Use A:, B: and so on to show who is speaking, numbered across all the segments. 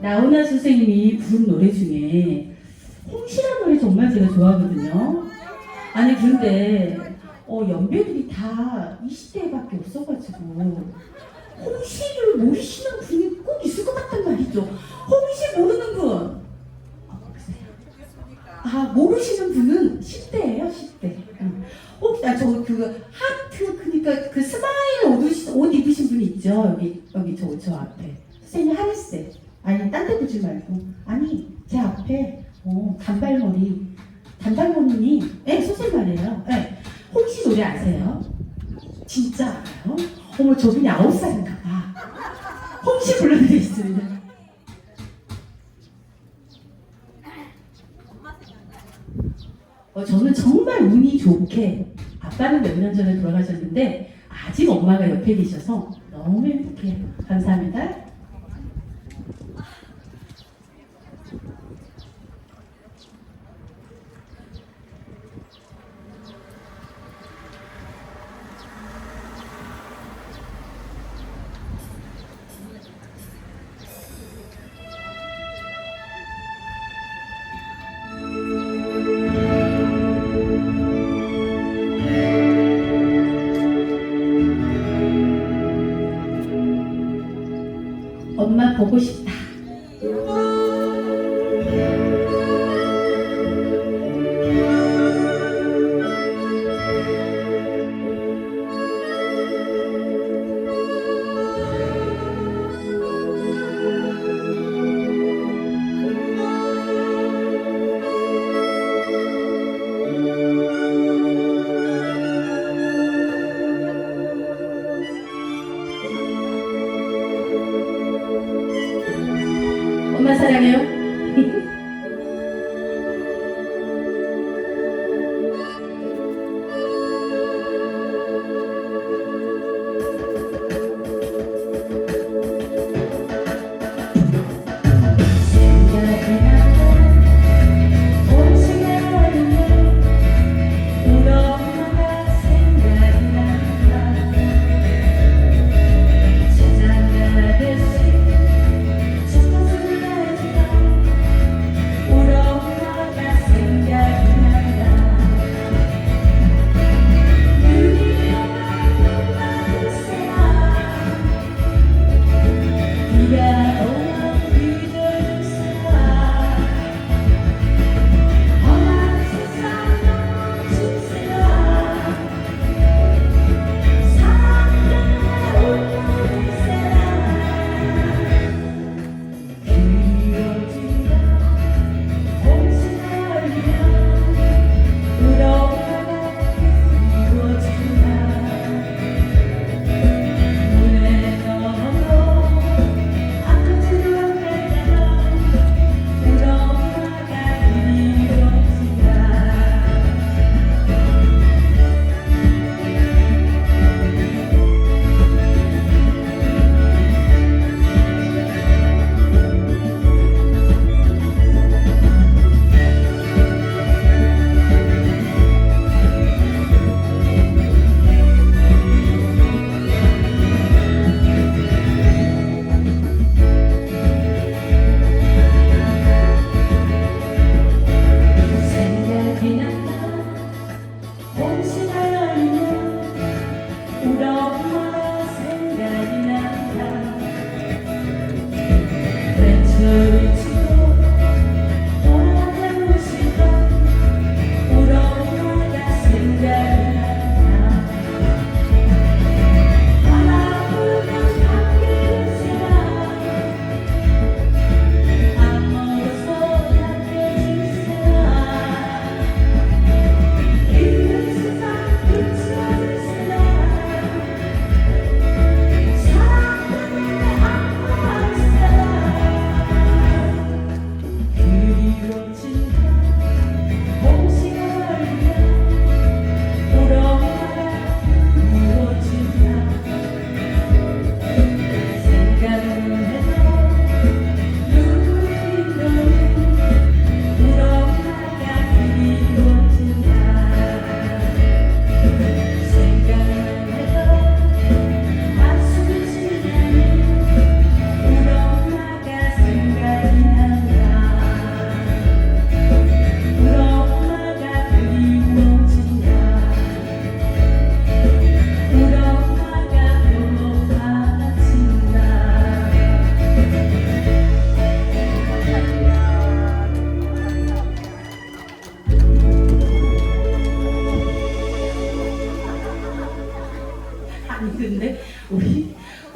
A: 나훈아 선생님이 부른 노래 중에 홍시란 노래 정말 제가 좋아하거든요. 아니 근데 어, 연배들이 다 20대밖에 없어가지고 홍시를 모르시는 분이 꼭 있을 것 같단 말이죠. 홍시 모르는 분. 어, 없으세요? 아 모르시는 분은 10대예요, 10대. 응. 혹시 아, 저 그거 하트 그러니까 그 스마일 옷, 옷 입으신 분이 있죠 여기 여기 저저 앞에 선생님 하늘 보지 말고 아니 제 앞에 어 단발머리 단발머리니 예 선생님 말이에요 예 혹시 노래 아세요? 진짜 알아요? 어머 저분이 아홉 살인가 봐 혹시 불러드리겠습니다 어, 저는 정말 운이 좋게 아빠는 몇 년 전에 돌아가셨는데 아직 엄마가 옆에 계셔서 너무 행복해요. 감사합니다. 보고 싶다. 엄마 사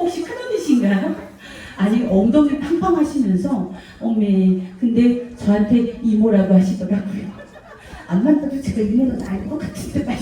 A: 혹시 큰언니신가요? 아니 엉덩이 팡팡 하시면서 어메 근데 저한테 이모라고 하시더라고요. 안 만나도 제가 이모는 알것 같은데